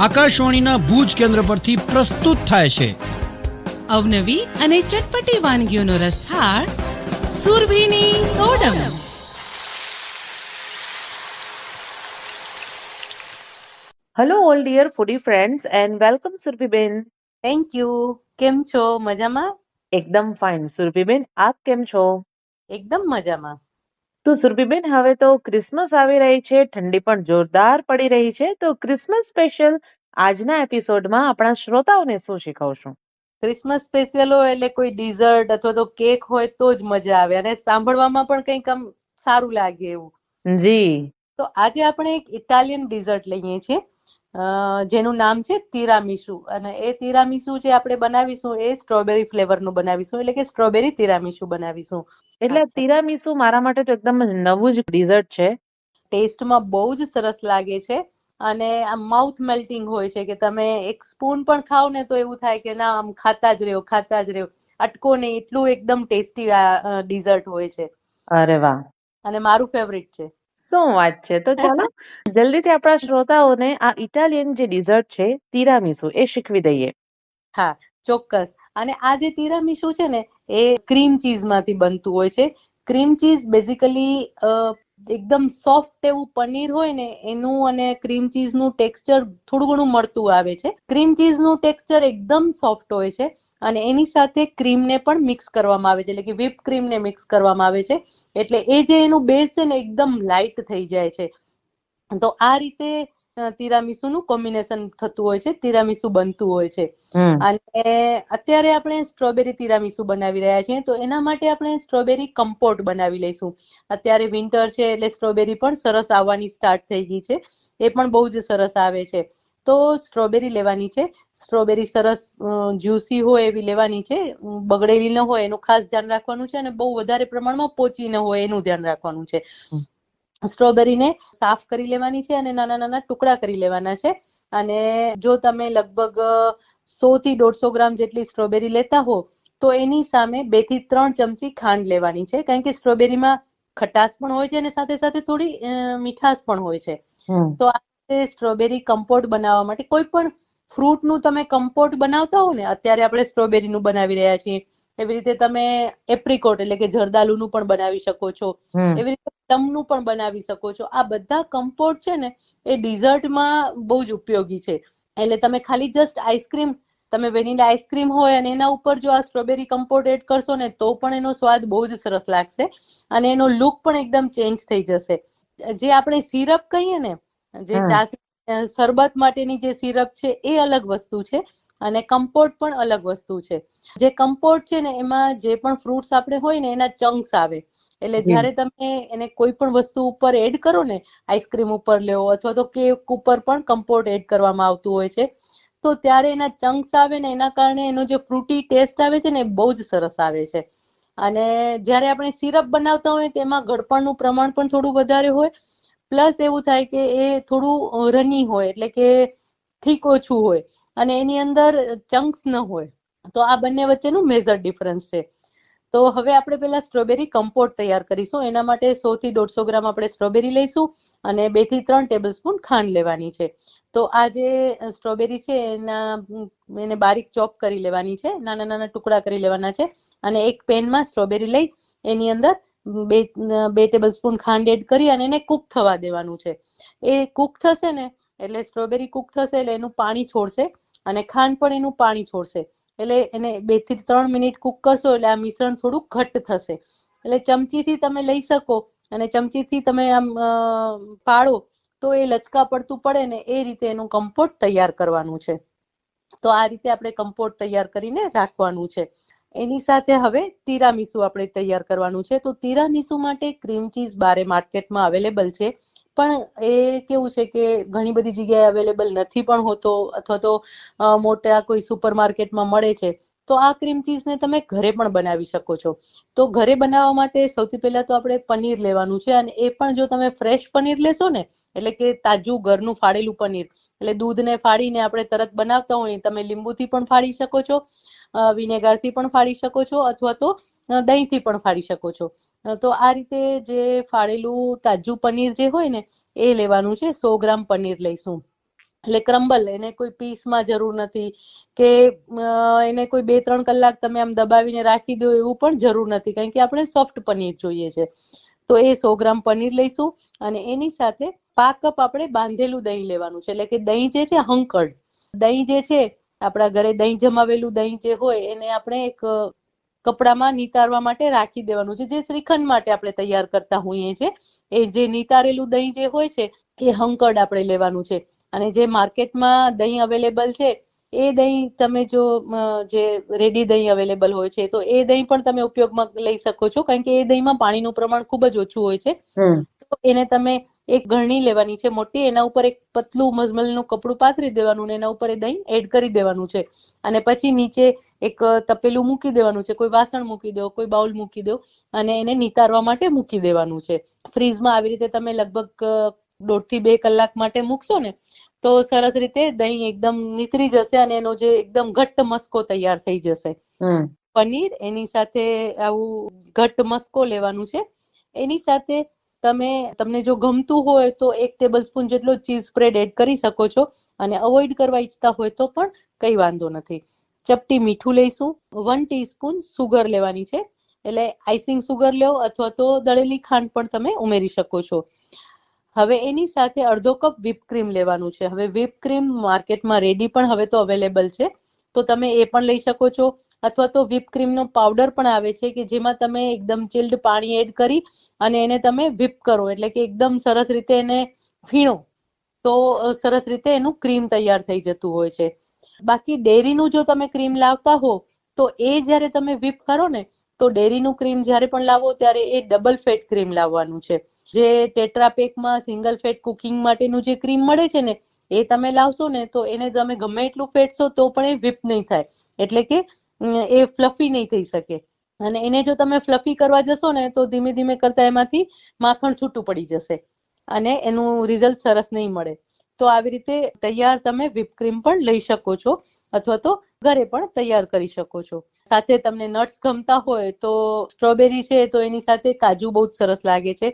આકાશવાણીના ભુજ કેન્દ્ર પરથી પ્રસ્તુત થાય છે. અવનવી અને ચટપટી વાનગીઓનો રસથાળ સુરભીની સોડમ. Hello all dear foodie friends and welcome સુરભીબેન thank you કેમ છો? મજામાં? એકદમ ફાઇન સુરભીબેન આપ કેમ છો? એકદમ મજામાં. તો સુરભીબેન હવે તો ક્રિસમસ આવી રહી છે ઠંડી પણ જોરદાર પડી રહી છે તો ક્રિસમસ સ્પેશિયલ આજના એપિસોડમાં આપણા શ્રોતાઓને શું શીખવશું? ક્રિસમસ સ્પેશિયલ હોય એટલે કોઈ ડિઝર્ટ અથવા તો કેક હોય તો જ મજા આવે અને સાંભળવામાં પણ કંઈક આમ સારું લાગે એવું. જી. તો આજે આપણે એક ઇટાલિયન ડિઝર્ટ લઈએ છીએ. જેનું નામ છે તિરામીસુ. અને એ તિરામીસુ જે આપણે બનાવીશું એ સ્ટ્રોબેરી ફ્લેવરનું બનાવીશું. એટલે કે સ્ટ્રોબેરી તિરામીસુ બનાવીશું. એટલે. તિરામીસુ મારા માટે તો એકદમ જ નવું જ ડિઝર્ટ છે. ટેસ્ટમાં બહુ જ સરસ લાગે છે. અને આમ માઉથ મેલ્ટિંગ હોય છે કે તમે એક સ્પૂન પણ ખાઓ ને તો એવું થાય કે ના આમ ખાતા જ રહ્યો ખાતા જ રહ્યો. અટકો નહીં એટલું એકદમ ટેસ્ટી આ ડિઝર્ટ હોય છે. અરે વાહ. અને મારું ફેવરિટ છે. શું વાત છે? તો ચાલો, જલ્દીથી આપણા શ્રોતાઓને આ ઇટાલિયન જે ડિઝર્ટ છે, તિરામીસુ, એ શીખવી દઈએ. હા, ચોક્કસ. અને આ જે તિરામીસુ છે ને, એ ક્રીમ ચીઝમાંથી બનતું હોય છે. ક્રીમ ચીઝ બેઝિકલી એકદમ સોફ્ટ એવું પનીર હોય ને, એનું અને ક્રીમ ચીઝનું ટેક્સચર થોડું ઘણું મળતું આવે છે. ક્રીમ ચીઝનું ટેક્સચર એકદમ સોફ્ટ હોય છે અને એની સાથે ક્રીમને પણ મિક્સ કરવામાં આવે છે, એટલે કે whipped ક્રીમને મિક્સ કરવામાં આવે છે. એટલે એ જે એનું બેઝ છે ને, એકદમ લાઇટ થઈ જાય છે. તો આ રીતે અ, તિરામીસુનું કોમ્બિનેશન થતું હોય છે તિરામીસુ બનતું હોય છે. અને અત્યારે આપણે સ્ટ્રોબેરી તિરામીસુ બનાવી રહ્યા છીએ તો એના માટે આપણે સ્ટ્રોબેરી કમ્પોટ બનાવી લઈશું. અત્યારે વિન્ટર છે એટલે સ્ટ્રોબેરી પણ સરસ આવવાની સ્ટાર્ટ થઈ ગઈ છે. એ પણ બહુ જ સરસ આવે છે. તો સ્ટ્રોબેરી લેવાની છે. સ્ટ્રોબેરી સરસ જ્યુસી હોય એવી લેવાની છે. બગડેલી ન હોય એનું ખાસ ધ્યાન રાખવાનું છે અને બહુ વધારે પ્રમાણમાં પોચી ન હોય એનું ધ્યાન રાખવાનું છે. સ્ટ્રોબેરીને સાફ કરી લેવાની છે અને નાના નાના ટુકડા કરી લેવાના છે. અને જો તમે લગભગ સો થી દોઢસો ગ્રામ જેટલી સ્ટ્રોબેરી લેતા હો તો એની સામે બેથી ત્રણ ચમચી ખાંડ લેવાની છે. કારણ કે સ્ટ્રોબેરીમાં ખટાશ પણ હોય છે અને સાથે સાથે થોડી મીઠાશ પણ હોય છે. તો આ રીતે સ્ટ્રોબેરી કમ્પોટ બનાવવા માટે કોઈ પણ ફ્રૂટનું તમે કમ્પોટ બનાવતા હો ને અત્યારે આપણે સ્ટ્રોબેરીનું બનાવી રહ્યા છીએ. એવી રીતે તમે એપ્રિકોટ એટલે કે જરદાલુનું પણ બનાવી શકો છો. એવી રીતે પ્લમનું પણ બનાવી શકો છો. આ બધા કમ્ફર્ટ છે ને એ ડિઝર્ટમાં બહુ જ ઉપયોગી છે. એટલે તમે ખાલી જસ્ટ આઈસ્ક્રીમ તમે વેનીલા આઈસ્ક્રીમ હોય અને એના ઉપર જો આ સ્ટ્રોબેરી કમ્પોટ એડ કરશો ને તો પણ એનો સ્વાદ બહુ જ સરસ લાગશે અને એનો લુક પણ એકદમ ચેન્જ થઈ જશે. જે આપણે સિરપ કહીએ ને જે. ચા શરબત માટેની જે સિરપ છે એ અલગ વસ્તુ છે અને કમ્પોટ પણ અલગ વસ્તુ છે. જે કમ્પોટ છે ને એમાં જે પણ ફ્રૂટ્સ આપણે હોય ને એના ચંક્સ આવે. એટલે જ્યારે તમે એને કોઈ પણ વસ્તુ ઉપર એડ કરો ને આઈસ્ક્રીમ ઉપર લેવો અથવા તો કેક ઉપર પણ કમ્પોટ એડ કરવામાં આવતું હોય છે તો ત્યારે એના ચંક્સ આવે ને એના કારણે એનો જે ફ્રૂટી ટેસ્ટ આવે છે ને એ બહુ જ સરસ આવે છે. અને જ્યારે આપણે સિરપ બનાવતા હોય તેમાં ગળપણનું પ્રમાણ પણ થોડું વધારે હોય પ્લસ એવું થાય કે એ થોડું રની હોય એટલે કે ઠીક ઓછું હોય અને એની અંદર ચંક્સ ન હોય. તો આ બંને વચ્ચેનું મેજર ડિફરન્સ છે. તો હવે આપણે પહેલા સ્ટ્રોબેરી કમ્પોટ તૈયાર કરીશું. એના માટે સો થી દોઢસો ગ્રામ આપણે સ્ટ્રોબેરી લઈશું અને બેથી ત્રણ ટેબલ સ્પૂન ખાંડ લેવાની છે. તો આ જે સ્ટ્રોબેરી છે એના એને બારીક ચોપ કરી લેવાની છે. નાના નાના ટુકડા કરી લેવાના છે અને એક પેનમાં સ્ટ્રોબેરી લઈ એની અંદર બે બે ટેબલ સ્પૂન ખાંડ એડ કરી અને એને કુક થવા દેવાનું છે. એ કુક થશે ને, એટલે સ્ટ્રોબેરી કુક થશે, એટલે એનું પાણી છોડશે અને ખાંડ પણ એનું પાણી છોડશે. એટલે એને બેથી ત્રણ મિનિટ કુક કરશો, એટલે આ મિશ્રણ થોડું ઘટ્ટ થશે. એટલે ચમચીથી તમે લઈ શકો અને ચમચીથી તમે આમ પાડો તો એ લચકા પડતું પડે ને એ રીતે એનું કમ્પોટ તૈયાર કરવાનું છે. તો આ રીતે આપણે કમ્પોટ તૈયાર કરીને રાખવાનું છે. એની સાથે હવે તિરામીસુ આપણે તૈયાર કરવાનું છે. તો તિરામીસુ માટે ક્રીમ ચીઝ બારે માર્કેટમાં અવેલેબલ છે. પણ એ કેવું છે કે ઘણી બધી જગ્યાએ અવેલેબલ નથી પણ હોતો અથવા તો મોટા કોઈ સુપર માર્કેટમાં મળે છે. તો આ ક્રીમ ચીઝને તમે ઘરે પણ બનાવી શકો છો. તો ઘરે બનાવવા માટે સૌથી પહેલા તો આપણે પનીર લેવાનું છે અને એ પણ જો તમે ફ્રેશ પનીર લેશો ને, એટલે કે તાજું ઘરનું ફાડેલું પનીર, એટલે દૂધને ફાડીને આપણે તરત બનાવતા હોઈએ તમે લીંબુથી પણ ફાડી શકો છો. વિનેગરથી પણ ફાડી શકો છો અથવા તો દહીંથી પણ ફાડી શકો છો. તો આ રીતે જે ફાડેલું તાજું પનીર જે હોય ને, એ લેવાનું છે. સો ગ્રામ પનીર લઈશું. એટલે ક્રમ્બલ, એને કોઈ પીસમાં જરૂર નથી કે એને કોઈ બે ત્રણ કલાક તમે આમ દબાવીને રાખી દો એવું પણ જરૂર નથી. કારણ કે આપણે સોફ્ટ પનીર જોઈએ છે. તો એ સો ગ્રામ પનીર લઈશું અને એની સાથે પા કપ આપણે બાંધેલું દહીં લેવાનું છે. એટલે કે દહીં જે છે હંકડ દહીં જે છે આપણા ઘરે દહીં જમાવેલું દહીં જે હોય એને આપણે એક કપડામાં નિતારવા માટે રાખી દેવાનું છે. જે શ્રીખંડ માટે આપણે તૈયાર કરતા હોઈએ છીએ, એ જે નિતારેલું દહીં જે હોય છે, એ હંકડ આપણે લેવાનું છે. અને જે માર્કેટમાં દહીં અવેલેબલ છે એ દહીં તમે જો જે રેડી દહીં અવેલેબલ હોય છે તો એ દહીં પણ તમે ઉપયોગમાં લઈ શકો છો કારણ કે એ દહીંમાં પાણીનું પ્રમાણ ખૂબ જ ઓછું હોય છે. તો એને તમે એક ગળણી લેવાની છે મોટી એના ઉપર એક પતલું મલમલનું કપડું પાથરી દેવાનું ને એના ઉપર એ દહીં એડ કરી દેવાનું છે. અને પછી નીચે એક તપેલું મૂકી દેવાનું છે કોઈ વાસણ મૂકી દો કોઈ બાઉલ મૂકી દો અને એને નિતારવા માટે મૂકી દેવાનું છે. ફ્રીજમાં આવી રીતે તમે લગભગ દોઢથી બે કલાક માટે મૂકશો ને તો સરસ રીતે દહીં એકદમ નીતરી જશે અને એનો જે એકદમ ઘટ્ટ મસ્કો તૈયાર થઈ જશે. પનીર એની સાથે આવું ઘટ્ટ મસ્કો લેવાનું છે. એની સાથે તમે તમને જો ગમતું હોય તો એક ટેબલ સ્પૂન જેટલો ચીઝ સ્પ્રેડ એડ કરી શકો છો અને અવોઇડ કરવા ઈચ્છતા હોય તો પણ કઈ વાંધો નથી. ચપટી મીઠું લઈશું. વન ટીસ્પૂન સુગર લેવાની છે. એટલે આઈસિંગ સુગર લો અથવા તો દળેલી ખાંડ પણ તમે ઉમેરી શકો છો. હવે એની સાથે અડધો કપ whipped ક્રીમ લેવાનું છે. હવે whipped ક્રીમ માર્કેટમાં રેડી પણ હવે તો અવેલેબલ છે. તો તમે એ પણ લઈ શકો છો. અથવા તો વીપ ક્રીમનો પાવડર પણ આવે છે કે જેમાં તમે એકદમ ચિલ્ડ પાણી એડ કરી અને એને તમે વિપ કરો. એટલે કે એકદમ સરસ રીતે એને ફીણો. તો સરસ રીતે એનું ક્રીમ તૈયાર થઈ જતું હોય છે. બાકી ડેરીનું જો તમે ક્રીમ લાવતા હો, તો એ જ્યારે તમે વિપ કરો ને, તો ડેરીનું ક્રીમ જ્યારે પણ લાવો ત્યારે એ ડબલ ફેટ ક્રીમ લાવવાનું છે. જે ટેટ્રાપેકમાં સિંગલ ફેટ કુકિંગ માટેનું જે ક્રીમ મળે છે ને, એ તમે લાવશો ને, તો એને તમે ગમે એટલું ફેટશો તો પણ એ વિપ નહીં થાય. એટલે કે એ ફ્લફી નહીં થઈ શકે. અને એને જો તમે ફ્લફી કરવા જશો ને, તો ધીમે ધીમે કરતા એમાંથી માખણ છૂટું પડી જશે. અને એનું રિઝલ્ટ સરસ નહીં મળે. તો આવી રીતે તૈયાર તમે વિપ ક્રીમ પણ લઈ શકો છો, અથવા તો ઘરે પણ તૈયાર કરી શકો છો. સાથે તમને નટ્સ ગમતા હોય તો સ્ટ્રોબેરી છે, તો એની સાથે કાજુ બહુ જ સરસ લાગે છે.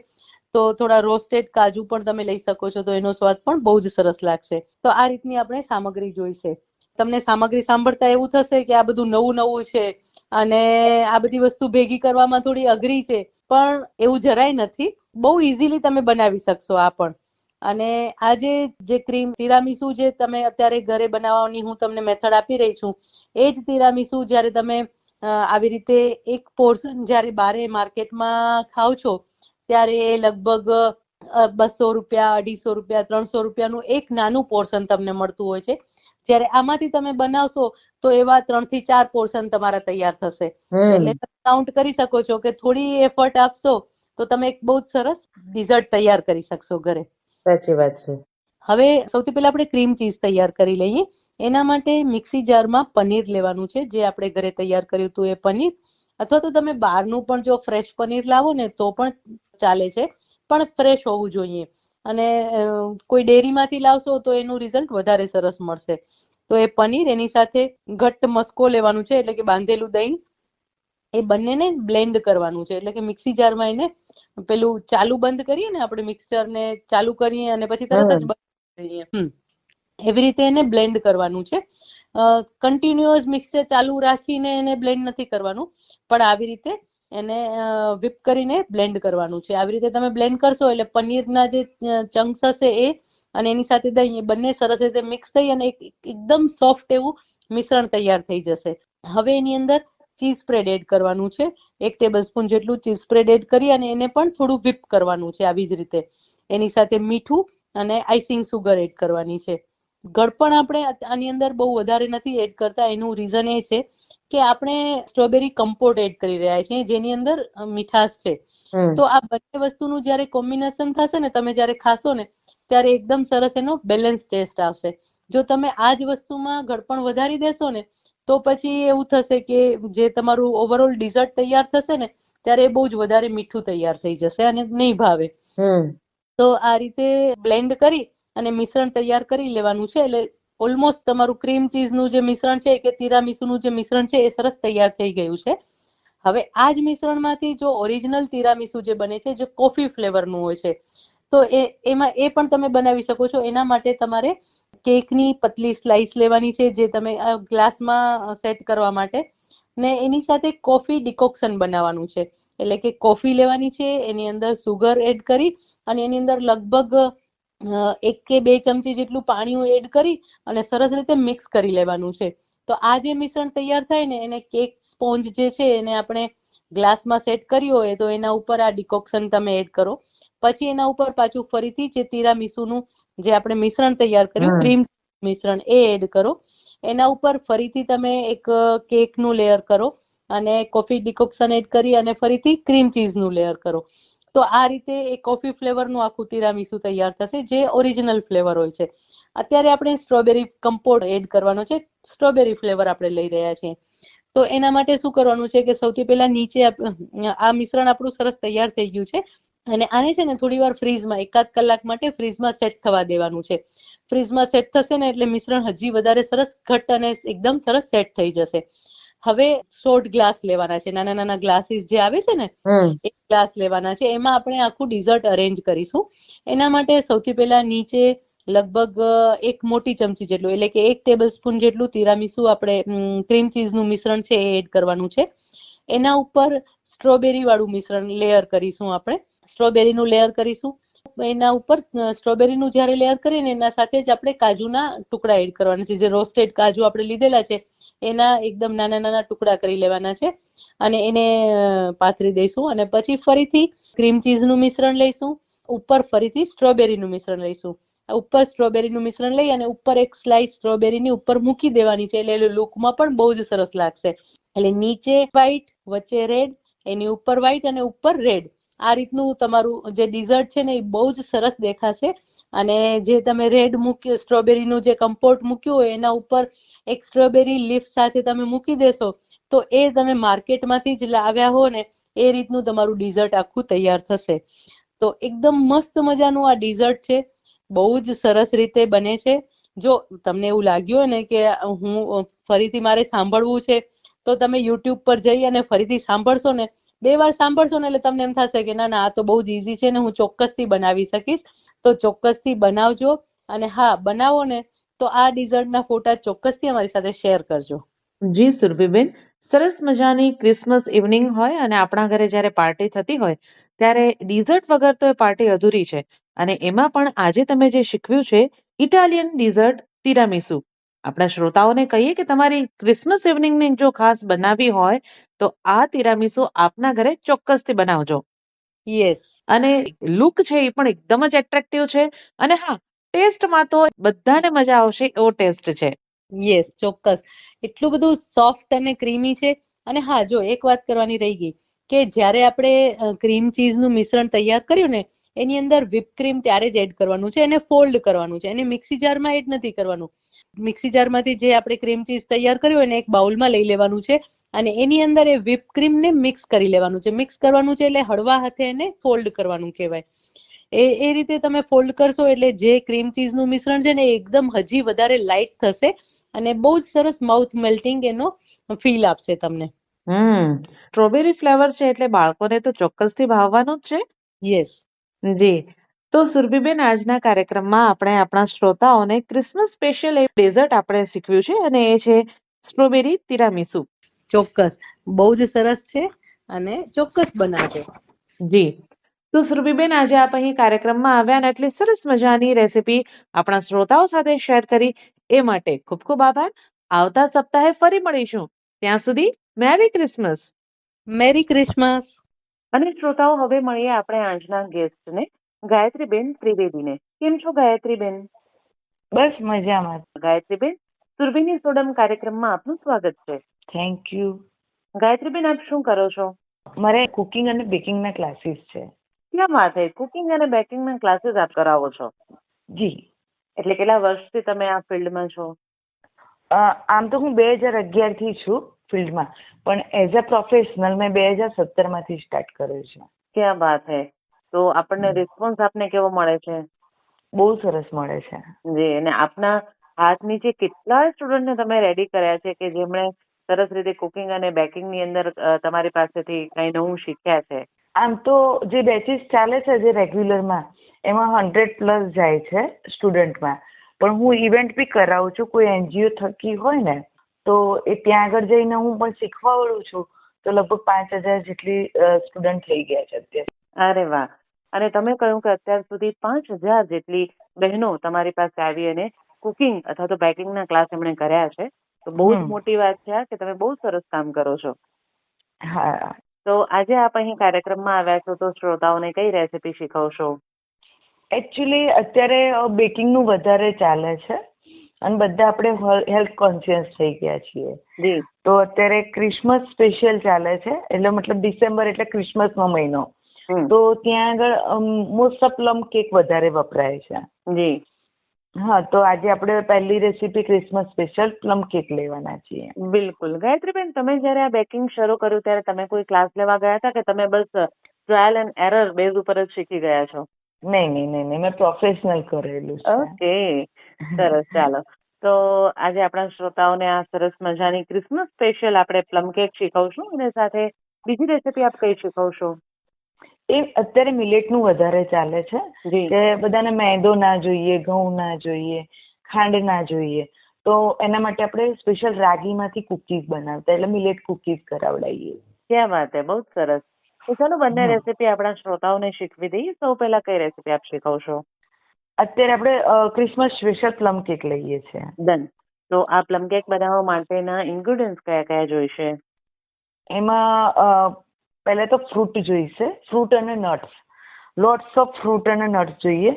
તો થોડા રોસ્ટેડ કાજુ પણ તમે લઈ શકો છો, તો એનો સ્વાદ પણ બહુ જ સરસ લાગશે. તો આ રીતની આપણે સામગ્રી જોઈશે. તમને સામગ્રી સાંભળતા એવું થશે કે આ બધું નવું નવું છે અને આ બધી વસ્તુ ભેગી કરવામાં થોડી અઘરી છે, પણ એવું જરાય નથી. બહુ ઇઝીલી તમે બનાવી શકશો આ પણ. અને આજે જે ક્રીમ તિરામીસુ જે તમે અત્યારે ઘરે બનાવવાની હું તમને મેથડ આપી રહી છું, એ જ તિરામીસુ જ્યારે તમે આવી રીતે એક પોર્શન જ્યારે બારે માર્કેટમાં ખાવ છો ત્યારે એ લગભગ બસો રૂપિયા અઢીસો રૂપિયા ત્રણસો રૂપિયાનું એક નાનું પોર્શન તમને મળતું હોય છે. જ્યારે આમાંથી તમે બનાવશો તો એવા ત્રણથી ચાર પોર્શન તમારા તૈયાર થશે. એટલે કાઉન્ટ કરી શકો છો કે થોડી એફર્ટ આપશો તો તમે એક બહુ જ સરસ ડિઝર્ટ તૈયાર કરી શકશો ઘરે. સાચી વાત છે. હવે સૌથી પહેલા આપણે ક્રીમ ચીઝ તૈયાર કરી લઈએ. એના માટે મિક્સી જારમાં પનીર લેવાનું છે. જે આપણે ઘરે તૈયાર કર્યું હતું એ પનીર. અથવા તો તમે બહારનું પણ જો ફ્રેશ પનીર લાવો ને તો પણ ચાલે છે પણ ફ્રેશ હોવું જોઈએ. અને કોઈ ડેરીમાંથી લાવશો તો એનું રિઝલ્ટ વધારે સરસ મળશે. તો એ પનીર એની સાથે ઘટ્ટ મસ્કો લેવાનું છે એટલે કે બાંધેલું દહીં એ બંનેને બ્લેન્ડ કરવાનું છે. એટલે કે મિક્સી જારમાં એને પેલું ચાલુ બંધ કરીએ ને આપણે મિક્સચરને ચાલુ કરીએ અને પછી તરત જ બંધ કરીએ હમ. એવી રીતે એને બ્લેન્ડ કરવાનું છે. કન્ટિન્યુઅસ મિક્સર ચાલુ રાખીને એને બ્લેન્ડ નથી કરવાનું. પણ આવી રીતે એને whip કરીને બ્લેન્ડ કરવાનું છે. આવી રીતે તમે બ્લેન્ડ કરશો એટલે પનીરના જે ચંક્સ હશે એ અને એની સાથે દહીં, એ બંને સરસ રીતે મિક્સ થઈ અને એક એકદમ સોફ્ટ એવું મિશ્રણ તૈયાર થઈ જશે. હવે એની અંદર ચીઝ સ્પ્રેડ એડ કરવાનું છે. એક ટેબલ સ્પૂન જેટલું ચીઝ સ્પ્રેડ એડ કરી અને એને પણ થોડું whip કરવાનું છે આવી જ રીતે. એની સાથે મીઠું અને આઈસિંગ સુગર એડ કરવાની છે. ગળપણ આપણે આની અંદર બહુ વધારે નથી એડ કરતા. એનું રીઝન એ છે કે આપણે સ્ટ્રોબેરી કમ્પોટ એડ કરી રહ્યા છીએ જેની અંદર મીઠાશ છે. તો આ બંને વસ્તુનું જ્યારે કોમ્બિનેશન થશે ને તમે જ્યારે ખાશો ને ત્યારે એકદમ સરસ એનો બેલેન્સ ટેસ્ટ આવશે. જો તમે આ જ વસ્તુમાં ગળપણ વધારી દેશો ને તો પછી એવું થશે કે જે તમારું ઓવરઓલ ડિઝર્ટ તૈયાર થશે ને ત્યારે એ બહુ જ વધારે મીઠું તૈયાર થઈ જશે અને નહીં ભાવે. તો આ રીતે બ્લેન્ડ કરી અને મિશ્રણ તૈયાર કરી લેવાનું છે. એટલે ઓલમોસ્ટ તમારું ક્રીમ ચીઝનું જે મિશ્રણ છે, કે તિરામીસુનું જે મિશ્રણ છે, એ સરસ તૈયાર થઈ ગયું છે. હવે આ જ મિશ્રણમાંથી જો ઓરિજિનલ તિરામીસુ જે બને છે, જે કોફી ફ્લેવરનું હોય છે, તો એ, એમાં એ પણ તમે બનાવી શકો છો. એના માટે તમારે કેકની પતલી સ્લાઇસ લેવાની છે, જે તમે ગ્લાસમાં સેટ કરવા માટે. ને એની સાથે કોફી ડિકોક્શન બનાવવાનું છે. એટલે કે કોફી લેવાની છે, એની અંદર સુગર એડ કરી, અને એની અંદર લગભગ એક કે બે ચમચી જેટલું પાણી એડ કરી અને સરસ રીતે મિક્સ કરી લેવાનું છે. તો આ જે મિશ્રણ તૈયાર થાય ને એને કેક સ્પોન્જ જે છે એને આપણે ગ્લાસમાં સેટ કરી હોય તો એના ઉપર આ ડિકોક્શન તમે એડ કરો. પછી એના ઉપર પાછું ફરીથી જે તીરામીસુનું જે આપણે મિશ્રણ તૈયાર કર્યું ક્રીમ મિશ્રણ એ એડ કરો. એના ઉપર ફરીથી તમે એક કેકનું લેયર કરો અને કોફી ડિકોક્શન એડ કરી અને ફરીથી ક્રીમ ચીઝનું લેયર કરો. તો આ રીતે એ કોફી ફ્લેવરનું આખું તિરામીસું તૈયાર થશે, જે ઓરિજિનલ ફ્લેવર હોય છે. અત્યારે આપણે સ્ટ્રોબેરી કમ્પોટ એડ કરવાનો છે. સ્ટ્રોબેરી ફ્લેવર આપણે લઈ રહ્યા છીએ. તો એના માટે શું કરવાનું છે કે સૌથી પહેલા નીચે આ મિશ્રણ આપણું સરસ તૈયાર થઈ ગયું છે. અને આને છે ને થોડી વાર ફ્રીઝમાં એકાદ કલાક માટે ફ્રીઝમાં સેટ થવા દેવાનું છે. ફ્રીઝમાં સેટ થશે ને એટલે મિશ્રણ હજી વધારે સરસ ઘટ અને એકદમ સરસ સેટ થઈ જશે. હવે શોર્ટ ગ્લાસ લેવાના છે નાના નાના ગ્લાસીસ જે આવે છે ને એક ગ્લાસ લેવાના છે. એમાં આપણે આખું ડિઝર્ટ અરેન્જ કરીશું. એના માટે સૌથી પહેલા નીચે લગભગ એક મોટી ચમચી જેટલું એટલે કે એક ટેબલ સ્પૂન જેટલું તીરામીસુ આપણે ક્રીમ ચીઝનું મિશ્રણ છે એ એડ કરવાનું છે. એના ઉપર સ્ટ્રોબેરી વાળું મિશ્રણ લેયર કરીશું આપણે. સ્ટ્રોબેરીનું લેયર કરીશું. એના ઉપર સ્ટ્રોબેરીનું જ્યારે લેયર કરીએ ને એના સાથે જ આપણે કાજુના ટુકડા એડ કરવાના છે. જે રોસ્ટેડ કાજુ આપણે લીધેલા છે એના એકદમ નાના નાના ટુકડા કરી લેવાના છે. અને એને પાથરી દઈશું અને પછી ફરીથી ક્રીમ ચીઝનું મિશ્રણ લઈશું. ઉપર ફરીથી સ્ટ્રોબેરીનું મિશ્રણ લઈશું. ઉપર સ્ટ્રોબેરીનું મિશ્રણ લઈ અને ઉપર એક સ્લાઇસ સ્ટ્રોબેરીની ઉપર મૂકી દેવાની છે. એટલે લુકમાં પણ બહુ જ સરસ લાગશે. એટલે નીચે વ્હાઈટ વચ્ચે રેડ એની ઉપર વ્હાઈટ અને ઉપર રેડ આ રીતનું તમારું જે ડિઝર્ટ છે ને એ બહુ જ સરસ દેખાશે. અને જે તમે રેડ મૂક્યું સ્ટ્રોબેરીનું જે કમ્પોર્ટ મૂક્યું હોય, એના ઉપર એક સ્ટ્રોબેરી લીફ સાથે તમે મૂકી દેશો, તો એ તમે માર્કેટમાંથી જ લાવ્યા હો ને, એ રીતનું તમારું ડિઝર્ટ આખું તૈયાર થશે. તો એકદમ મસ્ત મજાનું આ ડિઝર્ટ છે. બહુ જ સરસ રીતે બને છે. જો તમને એવું લાગ્યું હોય ને કે હું ફરીથી મારે સાંભળવું છે, તો તમે યુટ્યુબ પર જઈ અને ફરીથી સાંભળશો ને બે વાર સાંભળશો ને એટલે તમને એમ થશે કે ના ના, આ તો બહુ જ ઈઝી છે ને હું ચોક્કસથી બનાવી શકીશ. તો ચોક્કસથી બનાવજો અને હા, બનાવો ને તો આ ડિઝર્ટના ફોટા ચોક્કસથી અમારી સાથે શેર કરજો. જી, સુરભીબેન. સરસ મજાની ક્રિસમસ ઇવનિંગ હોય અને આપણા ઘરે જ્યારે પાર્ટી થતી હોય, ત્યારે ડિઝર્ટ વગર તો એ પાર્ટી અધૂરી છે. અને એમાં પણ આજે તમે જે શીખવ્યું છે ઇટાલિયન ડિઝર્ટ તિરામીસુ આપણા શ્રોતાઓને કહીએ કે તમારી ક્રિસમસ ઇવનિંગને જો ખાસ બનાવવી હોય તો આ તિરામીસુ આપના ઘરે ચોક્કસથી બનાવજો. યસ અને લુક છે એ પણ એકદમ જ એટ્રેક્ટિવ છે. અને હા ટેસ્ટમાં તો બધાને મજા આવશે એવો ટેસ્ટ છે. યસ ચોક્કસ. એટલું બધું સોફ્ટ અને ક્રીમી છે. અને હા જો એક વાત કરવાની રહી ગઈ કે જ્યારે આપણે ક્રીમ ચીઝનું મિશ્રણ તૈયાર કર્યું ને એની અંદર વિપ ક્રીમ ત્યારે જ એડ કરવાનું છે એને ફોલ્ડ કરવાનું છે. એને મિક્સી જારમાં એડ નથી કરવાનું. મિક્સી જારમાંથી જે આપણે ક્રીમ ચીઝ તૈયાર કર્યું એને એક બાઉલમાં લઈ લેવાનું છે અને એની અંદર એ whipped ક્રીમને મિક્સ કરી લેવાનું છે. મિક્સ કરવાનું છે એટલે હળવા હાથે એને ફોલ્ડ કરવાનું કહેવાય. એ એ રીતે તમે ફોલ્ડ કરશો એટલે જે ક્રીમ ચીઝનું મિશ્રણ છે ને એકદમ હજી વધારે લાઇટ થશે અને બહુ જ સરસ માઉથ મેલ્ટિંગ એનો ફીલ આપશે તમને. હમ સ્ટ્રોબેરી ફ્લેવર છે એટલે બાળકોને તો ચોક્કસથી ભાવવાનું જ છે? યસ જી. તો સુરભીબેન આજના કાર્યક્રમમાં આપણે આપણા શ્રોતાઓને ક્રિસમસ સ્પેશિયલ એક ડેઝર્ટ આપણે શીખવ્યું છે અને એ છે સ્ટ્રોબેરી તિરામીસુ ચોક્કસ. બહુ જ સરસ છે અને ચોક્કસ બનાવજો. જી. તો સુરભીબેન આજે આપ અહીં કાર્યક્રમમાં આવ્યા અને એટલી સરસ મજાની રેસીપી આપણા શ્રોતાઓ સાથે શેર કરી એ માટે ખૂબ ખૂબ આભાર. આવતા સપ્તાહે ફરી મળીશું. ત્યાં સુધી મેરી ક્રિસમસ મેરી ક્રિસમસ અને શ્રોતાઓ હવે મળીએ આપણે આજના ગેસ્ટને ગાયત્રીબેન ત્રિવેદીને. કેમ છો ગાયત્રીબેન? બસ મજામાં. ગાયત્રીબેન સુરભીની સોડમ કાર્યક્રમમાં આપનું સ્વાગત છે. થેન્ક યુ ગાયત્રીબેન આપ શું કરો છો? મારે કુકિંગ અને બેકિંગના ક્લાસીસ છે. ક્યાં વાત છે કુકિંગ અને બેકિંગના ક્લાસીસ આપ કરાવો છો? જી. એટલે કેટલા વર્ષથી તમે આ ફિલ્ડમાં છો? આમ તો હું બે હજાર અગિયારથી છું ફિલ્ડમાં પણ એઝ અ પ્રોફેશનલ મેં બે હજાર સત્તરમાંથી સ્ટાર્ટ કર્યું છે. ક્યાં વાત હે? તો આપણને રિસ્પોન્સ આપને કેવો મળે છે? બહુ સરસ મળે છે. જી અને આપના હાથ નીચે કેટલા સ્ટુડન્ટને તમે રેડી કર્યા છે કે જેમણે સરસ રીતે કુકિંગ અને બેકિંગની અંદર તમારી પાસેથી કઈ નવું શીખ્યા છે? આમ તો જે બેચીસ ચાલે છે જે રેગ્યુલરમાં એમાં હંડ્રેડ પ્લસ જાય છે સ્ટુડન્ટમાં પણ હું ઇવેન્ટ બી કરાવું છું કોઈ એનજીઓ થકી હોય ને તો એ ત્યાં આગળ જઈને હું પણ શીખવાડું છું. તો લગભગ પાંચ હજાર જેટલી સ્ટુડન્ટ થઈ ગયા છે અત્યારે. અરે વાહ! અને તમે કહ્યું કે અત્યાર સુધી પાંચ હજાર જેટલી બહેનો તમારી પાસે આવી અને કુકિંગ અથવા તો બેકિંગના ક્લાસ એમણે કર્યા છે. તો બહુ જ હમ. મોટી વાત છે આ કે તમે બહુ સરસ કામ કરો છો. હા. તો આજે આપ અહીં કાર્યક્રમમાં આવ્યા છો તો શ્રોતાઓને કઈ રેસીપી શીખવશો? એકચ્યુઅલી અત્યારે બેકિંગનું વધારે ચાલે છે અને બધા આપણે હેલ્થ કોન્શિયસ થઈ ગયા છીએ. જી. તો અત્યારે ક્રિસમસ સ્પેશિયલ ચાલે છે એટલે મતલબ ડિસેમ્બર એટલે ક્રિસમસનો મહિનો. તો ત્યાં આગળ મોસ્ટ ઓફ પ્લમ કેક વધારે વપરાય છે. જી. હા તો આજે આપણે પહેલી recipe Christmas special plum cake લેવાના છીએ. બિલકુલ. ગાયત્રીબેન તમે જ્યારે આ બેકિંગ શરૂ કર્યું ત્યારે તમે કોઈ ક્લાસ લેવા ગયા હતા કે તમે બસ ટ્રાયલ એન્ડ એરર બેઝ ઉપર જ શીખી ગયા છો? નહીં નહીં નહીં નહીં મેં પ્રોફેશનલ કરેલું છે. ઓકે. સરસ ચાલો. તો આજે આપણા શ્રોતાઓને આ સરસ મજાની ક્રિસમસ સ્પેશિયલ આપણે પ્લમ કેક શીખવશું અને સાથે બીજી રેસીપી આપ કઈ શીખવશો? એ અત્યારે મિલેટનું વધારે ચાલે છે કે બધાને મેંદો ના જોઈએ ઘઉં ના જોઈએ ખાંડ ના જોઈએ. તો એના માટે આપણે સ્પેશિયલ રાગીમાંથી કુકીઝ બનાવતા એટલે મિલેટ કુકીઝ કરાવડાવીએ ક્યાં વાત હે બહુ સરસ. તો ચાલો બંને રેસીપી આપણા શ્રોતાઓને શીખવી દઈએ. સૌ પહેલા કઈ રેસીપી આપ શીખવશો? અત્યારે આપણે ક્રિસમસ સ્પેશિયલ પ્લમ કેક લઈએ છીએ ડન. તો આ પ્લમ કેક બનાવવા માટેના ઇન્ગ્રેડિયન્ટ્સ કયા કયા જોઈશે? એમાં પહેલા તો ફ્રૂટ જોઈશે ફ્રૂટ અને નટ્સ લોટ્સ ઓફ ફ્રૂટ અને નટ્સ જોઈએ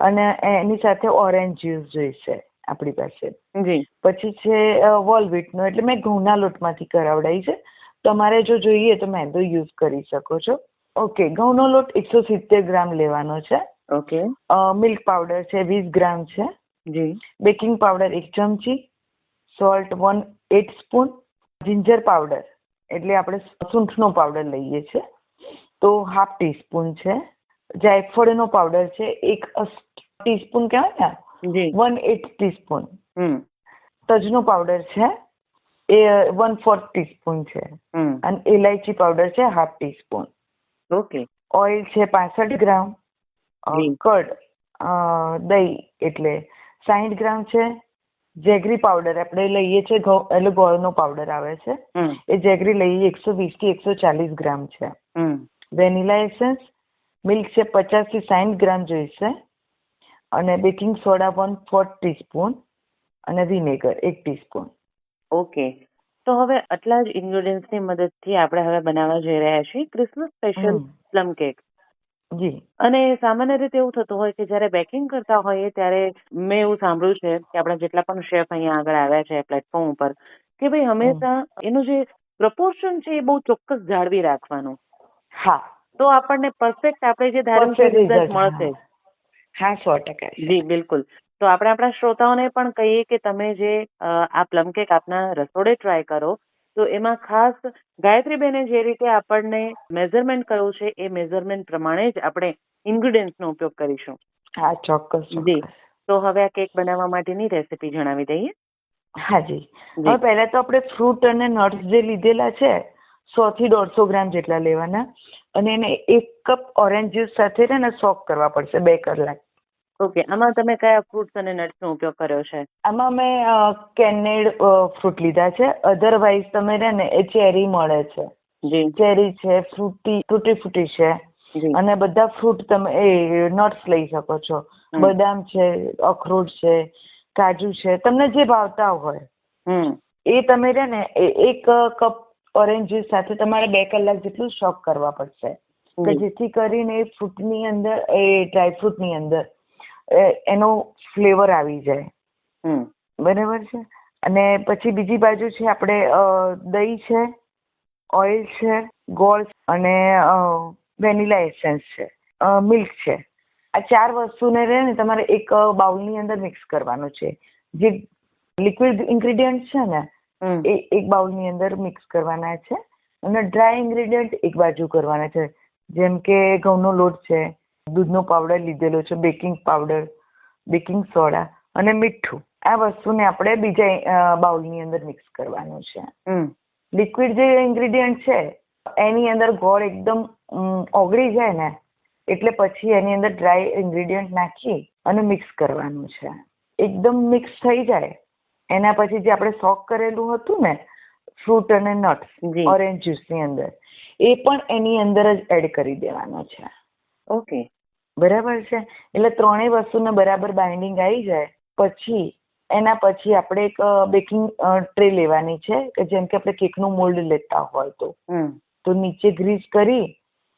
અને એની સાથે ઓરેન્જ જ્યુસ જોઈશે આપણી પાસે. જી. પછી છે વોલવીટનો એટલે મેં ઘઉંના લોટમાંથી કરાવડાવી છે. તમારે જો જોઈએ તો મેંદો યુઝ કરી શકો છો. ઓકે ઘઉંનો લોટ એકસો સિત્તેર ગ્રામ લેવાનો છે. ઓકે. મિલ્ક પાવડર છે વીસ ગ્રામ છે. જી. બેકિંગ પાવડર એક ચમચી. Salt one eighth spoon ginger powder એટલે આપણે સૂંઠનો પાવડર લઈએ છીએ. તો હાફ ટીસ્પૂન છે. જાયફળનો પાવડર છે એક ટીસ્પૂન કહેવાય ને? વન એટ ટીસ્પૂન તજનો પાવડર છે એ વન ફોર્થ ટીસ્પૂન છે. અને ઇલાયચી પાવડર છે હાફ ટીસ્પૂન ઓકે. ઓઇલ છે પાસઠ ગ્રામ. કડ દહીં એટલે સાહીઠ ગ્રામ છે. જેગરી પાવડર આપણે લઈએ છીએ ઘઉં એટલે ગોળનો પાવડર આવે છે. એ જેગરી લઈએ એકસો વીસથી એકસો ચાલીસ ગ્રામ છે. વેનીલા એસેન્સ મિલ્ક છે પચાસથી સાઠ ગ્રામ જોઈશે. અને baking soda one fourth teaspoon અને વિનેગર એક ટીસ્પૂન. ઓકે. તો હવે આટલા જ ઇન્ગ્રેડિયન્ટ્સની મદદથી આપણે હવે બનાવવા જઈ રહ્યા છીએ ક્રિસમસ સ્પેશિયલ. Plum cake. જી. અને સામાન્ય રીતે એવું થતું હોય કે જ્યારે બેકિંગ કરતા હોઈએ ત્યારે મેં એવું સાંભળ્યું છે કે આપણા જેટલા પણ શેફ અહીંયા આગળ આવ્યા છે પ્લેટફોર્મ ઉપર કે ભાઈ હંમેશા એનું જે પ્રપોર્શન છે એ બહુ ચોક્કસ જાળવી રાખવાનું. હા. તો આપણને પરફેક્ટ આપણે જે ધાર્યું છે રિઝલ્ટ મળશે. હા. હા સો ટકા. જી બિલકુલ. તો આપણે આપણા શ્રોતાઓને પણ કહીએ કે તમે જે આ પ્લમ કેક આપના રસોડે ટ્રાય કરો તો એમાં ખાસ ગાયત્રીબેને જે રીતે આપણને મેઝરમેન્ટ કહ્યું છે એ મેઝરમેન્ટ પ્રમાણે જ આપણે ઇન્ગ્રીડિયન્ટ્સનો ઉપયોગ કરીશું. હા ચોક્કસ જી. તો હવે આ કેક બનાવવા માટેની રેસીપી જણાવી દઈએ. હા જી. જી. હવે પહેલા તો આપણે ફ્રૂટ અને નટ્સ જે લીધેલા છે સો થી દોઢસો ગ્રામ જેટલા લેવાના. અને એને એક કપ ઓરેન્જ જ્યુસ સાથે છે ને સોક કરવા પડશે બે કલાક. ઓકે આમાં તમે કયા ફ્રૂટ્સ અને નટ્સનો ઉપયોગ કર્યો છે? આમાં મેં કેનેડ ફ્રૂટ લીધા છે. અધરવાઇઝ તમે રહે ને એ ચેરી મળે છે. જી. ચેરી છે ફ્રૂટી ફ્રૂટી ફ્રૂટી છે. અને બધા ફ્રૂટ તમે એ નટ્સ લઈ શકો છો. બદામ છે અખરોટ છે કાજુ છે તમને જે ભાવતા હોય. એ તમે રહે ને એક કપ ઓરેન્જ જ્યુસ સાથે તમારે બે કલાક જેટલું શોક કરવા પડશે. કે જેથી કરીને એ ફ્રૂટની અંદર એ ડ્રાયફ્રૂટની અંદર એનો ફ્લેવર આવી જાય. બરાબર છે? અને પછી બીજી બાજુ છે આપણે દહીં છે ઓઇલ છે ગોળ અને વેનીલા એસેન્સ છે મિલ્ક છે. આ ચાર વસ્તુને રહે ને તમારે એક બાઉલની અંદર મિક્સ કરવાનું છે. જે લિક્વિડ ઇન્ગ્રીડિયન્ટ છે ને એ એક બાઉલની અંદર મિક્સ કરવાના છે. અને ડ્રાય ઇન્ગ્રીડિયન્ટ એક બાજુ કરવાના છે. જેમ કે ઘઉંનો લોટ છે દૂધનો પાવડર લીધેલો છે બેકિંગ પાવડર બેકિંગ સોડા અને મીઠું. આ વસ્તુને આપણે બીજા બાઉલની અંદર મિક્સ કરવાનું છે. લિક્વિડ જે ઇન્ગ્રેડિયન્ટ છે એની અંદર ગોળ એકદમ ઓગળી જાય ને એટલે પછી એની અંદર ડ્રાય ઇન્ગ્રેડિયન્ટ નાખી અને મિક્સ કરવાનું છે. એકદમ મિક્સ થઈ જાય. એના પછી જે આપણે સોક કરેલું હતું ને ફ્રૂટ અને નટ્સ ઓરેન્જ જ્યુસની અંદર એ પણ એની અંદર જ એડ કરી દેવાનો છે. ઓકે. બરાબર છે. એટલે ત્રણેય વસ્તુને બરાબર બાઇન્ડિંગ આવી જાય પછી એના પછી આપણે એક બેકિંગ ટ્રે લેવાની છે કે જેમ કે આપણે કેકનું મોલ્ડ લેતા હોય તો. તો નીચે ગ્રીસ કરી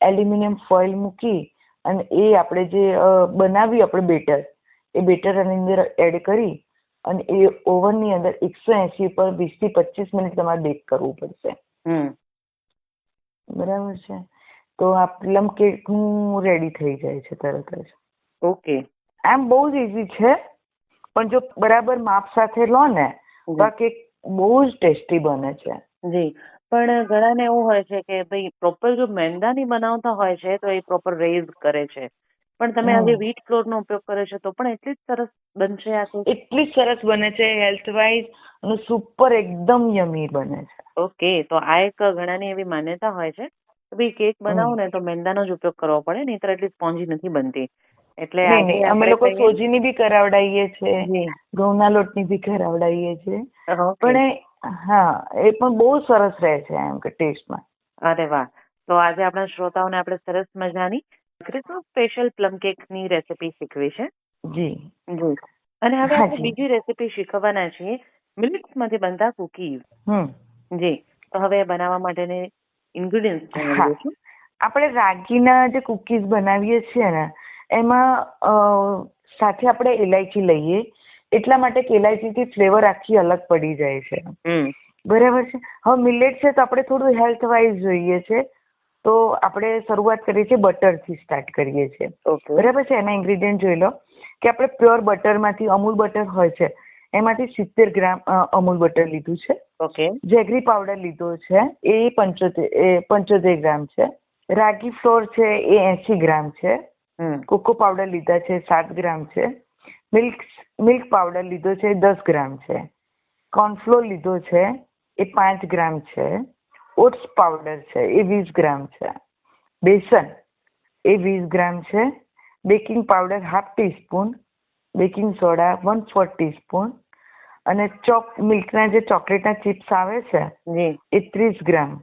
એલ્યુમિનિયમ ફોઇલ મૂકી અને એ આપણે જે બનાવી બનાવ્યું આપણે બેટર એ બેટર એની અંદર એડ કરી અને એ ઓવનની અંદર એકસો એસી પર વીસથી પચીસ મિનિટ તમારે બેક કરવું પડશે. બરાબર છે. તો આ પ્લમ કેકનું રેડી થઈ જાય છે તરત જ. ઓકે આમ બહુ જ ઇઝી છે પણ જો બરાબર માપ સાથે લો ને તો આ કેક બહુ જ ટેસ્ટી બને છે. જી. પણ ઘણાને એવું હોય છે કે ભાઈ પ્રોપર જો મેંદાની બનાવતા હોય છે તો એ પ્રોપર રેઝ કરે છે. પણ તમે આજે વીટ વ્હીટ ફ્લોર નો ઉપયોગ કરો છે તો પણ એટલી જ સરસ બનશે આ કેક? એટલી જ સરસ બને છે હેલ્થ વાઇઝ અને સુપર એકદમ યમી બને છે. ઓકે તો આ એક ઘણાની એવી માન્યતા હોય છે. ભાઈ કેક બનાવો ને તો મેંદાનો જ ઉપયોગ કરવો પડે નહીતર એટલી સ્પોન્જી નથી બનતી. એટલે અમે લોકો સોજીની બી કરાવડાવીએ છીએ ઘઉંના લોટની બી કરાવડાવીએ છીએ. પણ હા એ પણ બહુ સરસ રહે છે એમ કે ટેસ્ટમાં. અરે વાહ. તો આજે આપણા શ્રોતાઓને આપણે સરસ મજાની ક્રિસમસ સ્પેશિયલ પ્લમ કેકની રેસીપી શીખવી છે. જી. જી. અને હવે આપણે બીજી રેસીપી શીખવવાના છીએ. મિલ્કમાંથી બનતા કુકીઝ હમ. જી. તો હવે બનાવવા માટેની જણાવી આપણે રાગીના જે કુકીઝ બનાવીએ છીએ ને એમાં સાથે આપણે ઇલાયચી લઈએ એટલા માટે કે ઇલાયચીથી ફ્લેવર આખી અલગ પડી જાય છે. બરાબર છે? હવે મિલેટ છે તો આપણે થોડું હેલ્થ વાઇઝ જોઈએ છે તો આપણે શરૂઆત કરીએ છીએ બટરથી સ્ટાર્ટ કરીએ છીએ. બરાબર છે? એના ઇન્ગ્રેડિયન્ટ જોઈ લો કે આપણે પ્યોર બટરમાંથી અમૂલ બટર હોય છે એમાંથી સિત્તેર ગ્રામ અમૂલ બટર લીધું છે. ઓકે. જેગરી પાવડર લીધો છે એ પંચોતેર એ પંચોતેર ગ્રામ છે. રાગી ફ્લોર છે એ એંસી ગ્રામ છે. કોકો પાવડર લીધા છે સાત ગ્રામ છે. મિલ્ક મિલ્ક પાવડર લીધો છે દસ ગ્રામ છે. કોર્નફ્લોર લીધો છે એ પાંચ ગ્રામ છે. ઓટ્સ પાવડર છે એ વીસ ગ્રામ છે. બેસન એ વીસ ગ્રામ છે. Baking powder half teaspoon. Baking soda one four teaspoon. અને ચોક મિલ્કના જે ચોકલેટના ચિપ્સ આવે છે એ ત્રીસ ગ્રામ.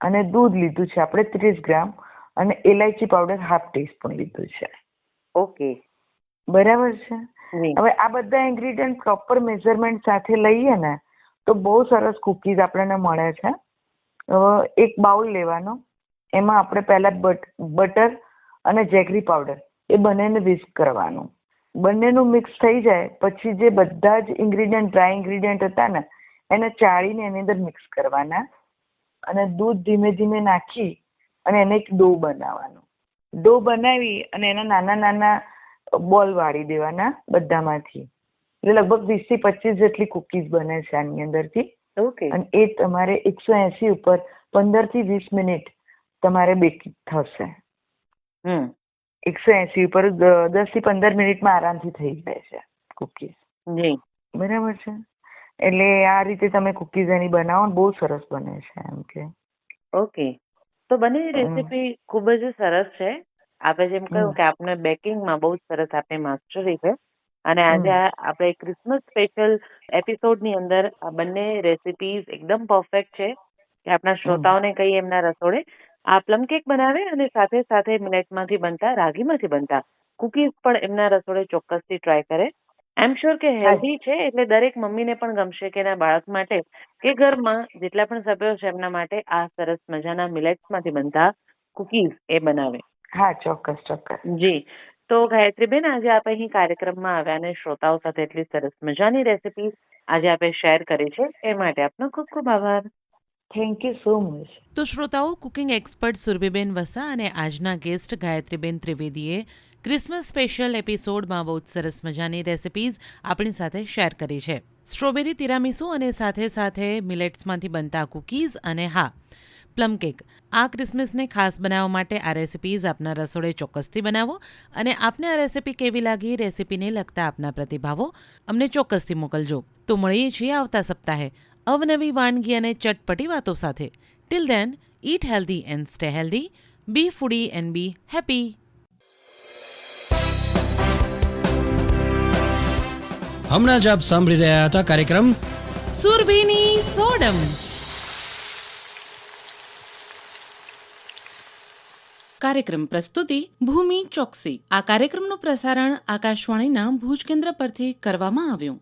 અને દૂધ લીધું છે આપણે ત્રીસ ગ્રામ. અને એલાયચી પાવડર હાફ ટીસ્પૂન લીધું છે. ઓકે. બરાબર છે? હવે આ બધા ઇન્ગ્રીડિયન્ટ પ્રોપર મેઝરમેન્ટ સાથે લઈએ ને તો બહુ સરસ કુકીઝ આપણને મળે છે. એક બાઉલ લેવાનો. એમાં આપણે પહેલા બટ બટર અને જેગરી પાવડર એ બંનેને વિસ્ક કરવાનું. બંનેનું મિક્સ થઈ જાય પછી જે બધા જ ઇન્ગ્રીડિયન્ટ ડ્રાય ઇન્ગ્રીડિયન્ટ હતા ને એને ચાળીને એની અંદર મિક્સ કરવાના અને દૂધ ધીમે ધીમે નાખી અને એને એક ડો બનાવવાનો. ડો બનાવી અને એના નાના નાના બોલ વાળી દેવાના બધામાંથી. એટલે લગભગ વીસથી પચીસ જેટલી કુકીઝ બને છે આની અંદરથી. ઓકે અને એ તમારે એકસો એસી ઉપર પંદરથી વીસ મિનિટ તમારે બેકિંગ થશે. હમ. એકસો એસી ઉપર દસથી પંદર મિનિટમાં આરામથી થઈ જાય છે કુકીઝ જી. બરાબર છે? એટલે આ રીતે તમે કુકીઝ એની બનાવો ને બહુ સરસ બને છે એમ કે. ઓકે. તો બંને રેસીપી ખૂબ જ સરસ છે. આપણે જેમ કહ્યું કે આપને બેકિંગમાં બહુ સરસ આપણી માસ્ટરી છે. અને આજે. આપણે ક્રિસમસ સ્પેશિયલ એપિસોડની અંદર આ બંને રેસીપીઝ એકદમ પરફેક્ટ છે. કે આપણા શ્રોતાઓને કહીએ એમના રસોડે. આ પ્લમ કેક બનાવે અને સાથે સાથે મિલેટમાંથી બનતા રાગીમાંથી બનતા. કુકીઝ પણ એમના રસોડે ચોક્કસથી ટ્રાય કરે. આઈ એમ શ્યોર કે હેલ્ધી છે એટલે દરેક મમ્મીને પણ ગમશે કે એના બાળક માટે કે ઘરમાં જેટલા પણ સભ્યો છે એમના માટે આ સરસ મજાના મિલેટ્સમાંથી બનતા કુકીઝ એ બનાવે. હા ચોક્કસ ચોક્કસ. જી. તો ગાયત્રીબેન આજે આપ અહીં કાર્યક્રમમાં આવ્યા અને શ્રોતાઓ સાથે એટલી સરસ મજાની રેસીપી આજે આપે શેર કરી છે. એ માટે આપનો ખૂબ ખૂબ આભાર. થેન્ક યુ સો મચ તો શ્રોતાઓ કુકિંગ એક્સપર્ટ સુરભીબેન વસા અને આજના ગેસ્ટ ગાયત્રીબેન ત્રિવેદીએ ક્રિસમસ સ્પેશિયલ એપિસોડમાં બહુ જ સરસ મજાની રેસિપીઝ આપણી સાથે શેર કરી છે. સ્ટ્રોબેરી તિરામીસુ અને સાથે સાથે મિલેટ્સમાંથી બનતા કૂકીઝ અને હા પ્લમ કેક આ ક્રિસમસને ખાસ બનાવવા માટે આ રેસિપીઝ આપના રસોડે ચોક્કસથી બનાવો અને આપને આ રેસિપી કેવી લાગી રેસિપીને લગતા આપના પ્રતિભાવો અમને ચોક્કસથી મોકલજો. તો મળીએ છીએ આવતા સપ્તાહે. અવનવી વાનગી અને ચટપટી વાતો સાથે. Till then eat healthy and stay healthy be foodie and be happy હમણાં જ આપ સાંભળી રહ્યા હતા કાર્યક્રમ સુરભીની સોડમ. કાર્યક્રમ પ્રસ્તુતિ ભૂમિ ચોકસી. આ કાર્યક્રમનું પ્રસારણ આકાશવાણીના ભુજ કેન્દ્ર પરથી કરવામાં આવ્યું.